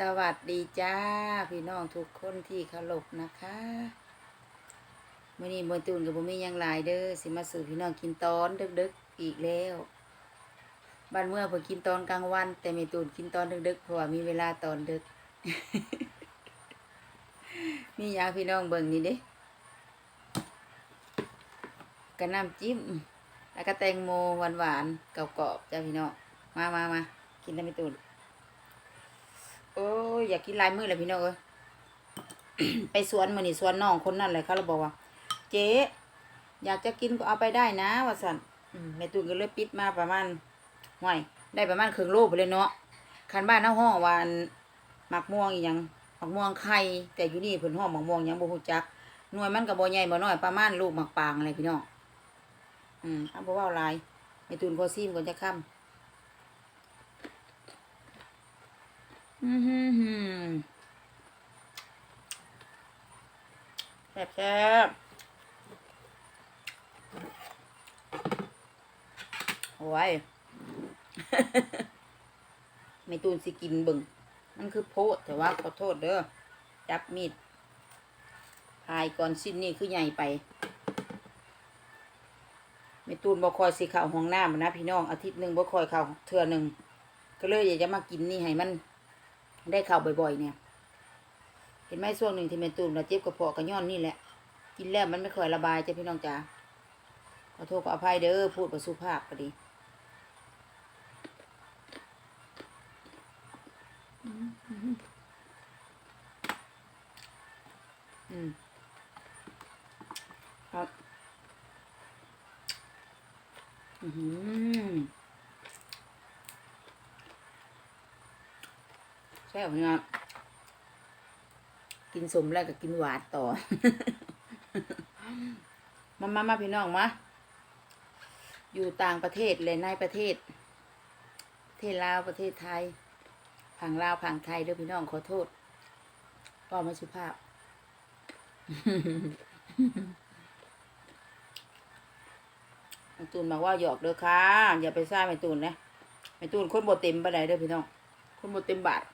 สวัสดีจ้า พี่น้องทุกคนที่เคารพนะคะมื่อนี้บนตูนกับบุมียังหลายเด้อสิมาสู่พี่น้องกินตอนดึกๆอีกแล้วบ้านเมื่อเพิ่นกินตอนกลางวัน แต่ไม่ตูนกินตอนดึกๆเพราะว่ามีเวลาตอนดึก มีหยาพี่น้องเบิ่งนี่เด้กระน้ำจิ้มแล้วก็แตงโมหวานๆกรอบๆจ้าพี่น้องมามามากินได้ไม่ตูน โอ้ยอยากกินลายมือเลยพี่น้องเอ้ยไปสวนมือนี่สวนน้องคนนั่นเลยเขาเราบอกว่า เจ๊อยากจะกินก็เอาไปได้นะว่าสันแม่ตูนก็เลยปิดมาประมาณห่วยได้ประมาณครึ่งโลไปเลยเนาะคันบ้านน้าห้องวาอันหมักม่วงอีหยังหมักม่วงไข่แต่อยู่นี่เพิ่นห้องหมักม่วงยังบ่ฮู้จักหน่วยมันก็บ่ใหญ่บ่น้อยประมาณลูกหมักปางอะไรพี่น้องอืมเอาบ่เว้าหลายแม่ตูนขอซิมก่อนจะค่ำ อือหือหือแซ่บแซ่บโอ้ยไม่ตูนสิกินเบิ่งมันคือโพดแต่ว่าขอโทษเด้อ จับมีดพายก่อนสิ้นนี่คือใหญ่ไป ไม่ตูนบ่คอยสิเข้าห้องน้ำนะพี่น้องอาทิตย์หนึ่งบ่คอยข้าเทือหนึ่งก็เลยอยากจะมากินนี่ให้มัน ได้ข้าวบ่อยๆ เนี่ย เห็นไหมช่วงหนึ่งที่แม่ตูนเราเจ็บกระเพาะกระย้อนนี่แหละ กินแล้วมันไม่ค่อยระบายจ้ะพี่น้องจ๋าขอโทษขออภัยเด้อพูดประสุภาพก็ดีอืมครับ อือหือแซ่บเนี่ยกินสมแล้วก็กินหวานต่อ มามามาพี่น้องมา อยู่ต่างประเทศเลยในประเทศ ประเทศลาวประเทศไทยผังลาวผังไทยเด้อพี่น้องขอโทษก็ไม่สุภาพแมตูนบอกว่าหยอกเด้อค่ะ อย่าไปซ่าแม่ตูนนะแม่ตูนคนบ่เต็มไปานเด้อพี่น้อง คนบ่เต็มบาท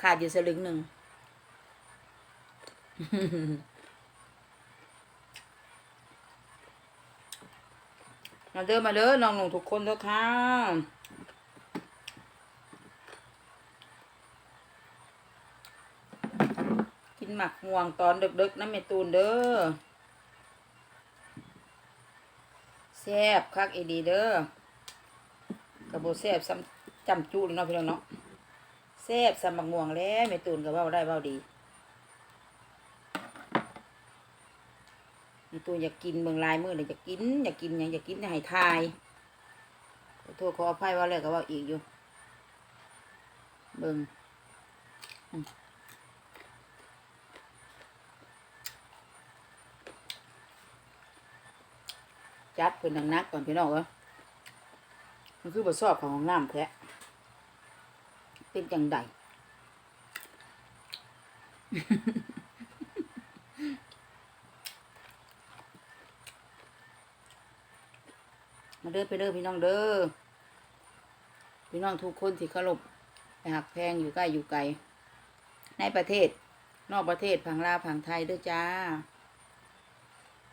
ขาดอยู่สลึงหนึ่ง มาเด้อมาเด้อน้องหนุ่ทุกคนเด้อค่ะกินหมักม่วงตอนดึกๆนะแม่ตูนเด้อแซ่บคักอีดีเด้อกระโบแซ่บซ้ำจำจูเลยเนาะพี่น้องเนาะ ซ่บซ้ำหมักม่วงแล้วแม่ตูนก็เว้าได้เว้าดีแม่ตูนอยากกินเมืองลายมือเลยอยากกินอยากกินหยังอยากกินให้ทายขอโทษขออภัยว่าเลยก็เว่าอีกอยู่เบิ่งจัดเพิ่นนักๆก่อนพี่น้องเอ้ยมันคือบทสอบของห้องน้ำแท้ เป็นจังใดมาเด้อไปเด้อพี่น้องเด้อพี่น้องทุกคนที่เคารพไปหักแพงอยู่ใกล้อยู่ไกล ในประเทศ นอกประเทศผังลาวผังไทยเด้อจ้า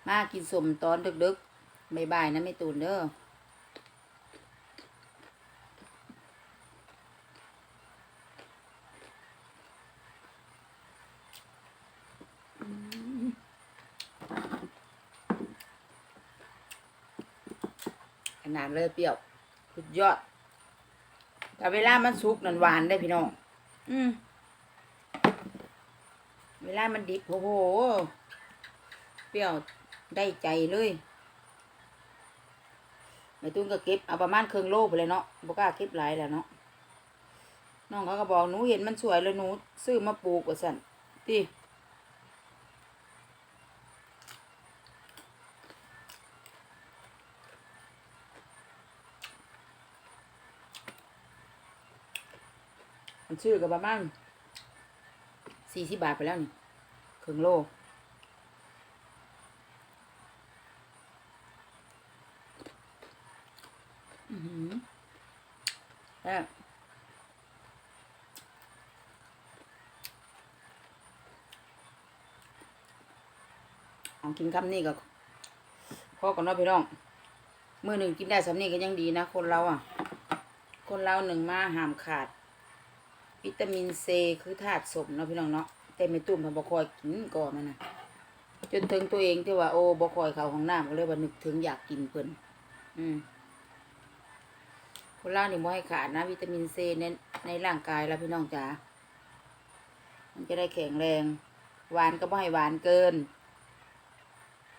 มากินสมตอนดึกๆบ่ายๆนะไม่ตูนเด้อ นาดเลยเปรี้ยวสุดยอด แต่เวลามันสุกนั่นหวานได้พี่น้อง อืมเวลามันดิบโอ้โห เปรี้ยวได้ใจเลยแม่ตุ้นก็เก็บเอาประมาณครึ่งโลไปเลยเนาะบกล้าเก็บหลายแหล้วเนาะ น้องเขาก็บอกหนูเห็นมันสวยเลยหนู ซื้อมาปลูกว่าสั่นที่ มันชื่อกับประมาณสี่สิบบาทไปแล้วนี่ครึ่งโลอือหือแล้องกินคำนี้ก็พ่อกับน้องพี่น้องเมื่อหนึ่งกินได้สำนี้ก็ยังดีนะ คนเราอะ คนเราหนึ่งมาหามขาด วิตามินเซคือธาตุสมเนาะพี่น้องเนาะแต่ไม่ตุ่มพอบคอยกินก่อนมันนะจนถึงตัวเองที่ว่าโอ้บคอยเขาของน้ำก็เลยว่านึกถึงอยากกินเพิ่นอืมคนเรานี่บ่ให้ขาดนะ วิตามินเซในในร่างกายแล้วพี่น้องจ๋ามันจะได้แข็งแรงหวานก็บ่ให้หวานเกิน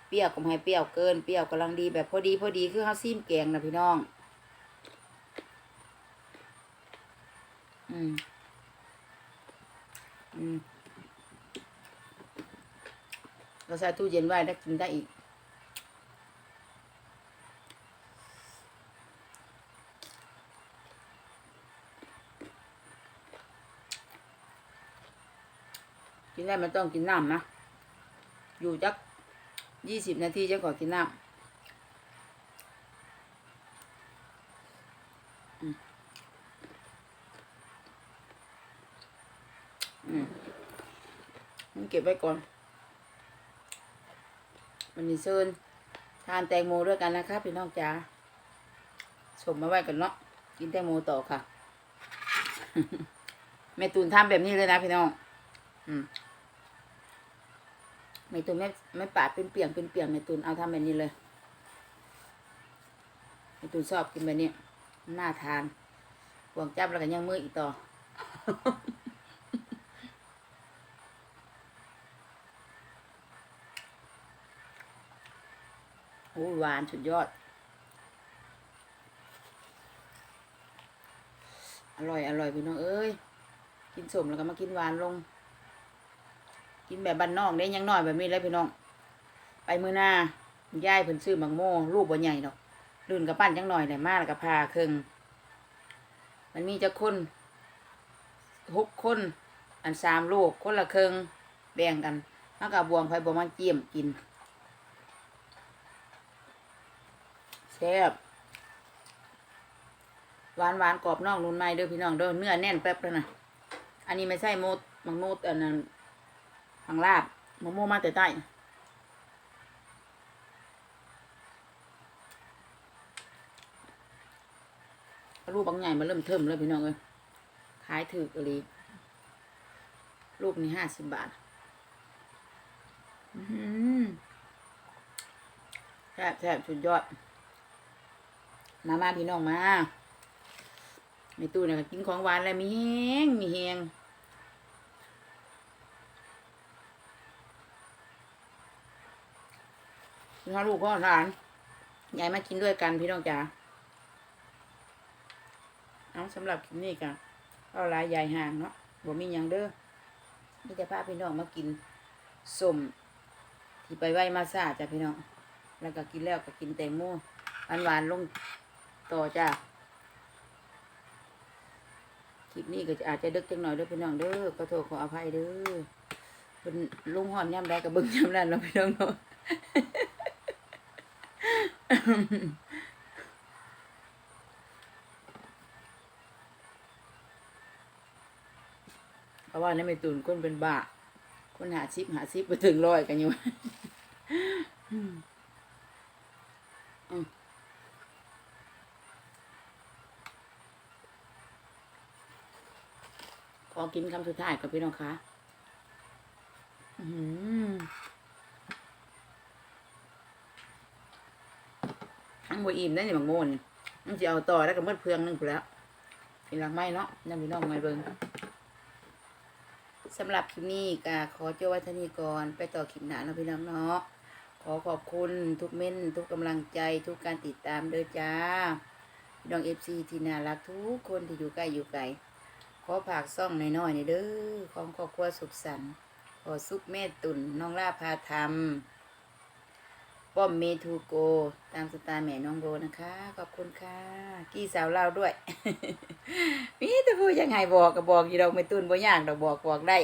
เปรี้ยวก็บ่ให้เปรี้ยวเกินเปรี้ยวกำลังดีแบบพอดีพอดีคือข้าวซีมแกงนะพี่น้อง อืม เราใส่ตู้เย็นไว้ได้กินได้อีก กินได้มันต้องกินน้ำนะ อยู่จักยี่สิบนาทีจะขอกินน้ำอืมอืมมัน เก็บไว้ก่อน มันมีเซินทานแตงโมด้วยกันนะครับพี่น้องจ๋าชมมาไว้กันเนาะกินแตงโมต่อค่ะแม่ตูนทำแบบนี้เลยนะพี่น้อง อืมไม่ตุนไม่ไม่ปาดเป็นเปียงเป็นเปียงไม่ตุนเอาทำแบบนี้เลยไม่ตุนชอบกินแบบนี้น่าทานห่วงจับแล้วก็ยังมืออีกต่อ โอ้ย หวานสุดยอด อร่อยอร่อยพี่น้องเอ้ย กินสมแล้วก็มากินหวานลง กินแบบบ้านนอกเด้ยังน้อยแบบนี้เลยพี่น้อง ไปมือหน้าย่ายเพิ่นซื้อบังโม่รูปบ่ใหญ่ดอกลื่นกับปั้นจังหน่อยเนี่ยมาแล้วก็พาเครื่องมันมีจะคนหกคน อันสามลูกคนละเครื่องแบ่งกันแล้วก็บวงไฟบวงมันเจียมกิน แซ่บหวานหวานกรอบนอกนุ่นในเด้อพี่น้องเด้อเนื้อแน่นแป๊บเลยนะอันนี้ไม่ใช่โมดมังโมดอันนั้นทางลาบมะม่วงมาแต่ใต้รูปบางใหญ่มาเริ่มเทิมเลยพี่น้องเลยขายถือกะลีรูปนี้ห้าสิบบาทแซ่บแซ่บสุดยอด มามาพี่น้องมาในตู้เนี่ยกินของหวานแล้วมีแห้งมีแห้งพี่น้องลูกพ่อหลานยายมากินด้วยกันพี่น้องจ๋าเอาสำหรับคลิปนี้กันเอาลายยายห่างเนาะบ่มีหยังเด้อมีแต่พาพี่น้องมากินสมที่ไปไหว้มาซาจ้ะพี่น้อง แล้วก็กินแล้วก็กินแตงโมหวานหวานลง ต่อจ้าคลิปนี้ก็อาจจะดึกจังหน่อยเด้อพี่น้องเด้อขอโทษขออภัยเด้อเป็นลุงหอนย่ำได้กับเบิ้งย่ำนั่นเนาะพี่น้องเนาะเพราะว่าในไม่ตุนคนเป็นบ้าคนหาชิปหาชิปไปถึงร้อยกันอยู่ อืมอืมข อกินคำสุดท้ายกับพี่น้องคะอืมทั้งบอิ่มได้เนี่ยบางโงนมันจะเอาต่อแล้วก็เมื่อเพืองหนึงไปแล้วกินหลังไม้เนาะนั่นพี่น้องไม่เบิงสำหรับคลิปนี้ก็ขอเจ้าว้เท่านี้ก่อนไปต่อคลิปหน้าเนาะพี่น้องเนาะขอขอบคุณทุกเม้นทุกกำลังใจทุกการติดตามเด้อจ้าพี่น้องเอฟซีที่น่ารักทุกคนที่อยู่ใกล้อยู่ไกล อฝากซ่องน้อยๆนอยเด้อของครอบครัวสุขสันต์ขอซุปแม่ตุ่นน้องล่าพาทำป้อมเมทูโก ตามสไตล์แม่น้องโบนะคะ ขอบคุณค่ะ กี้สาวเล่าด้วยมีแต่พูดยังไงบอกก็บอกอยู่ดอกไม่ตุนบ่ยากดอกบอกบอกได้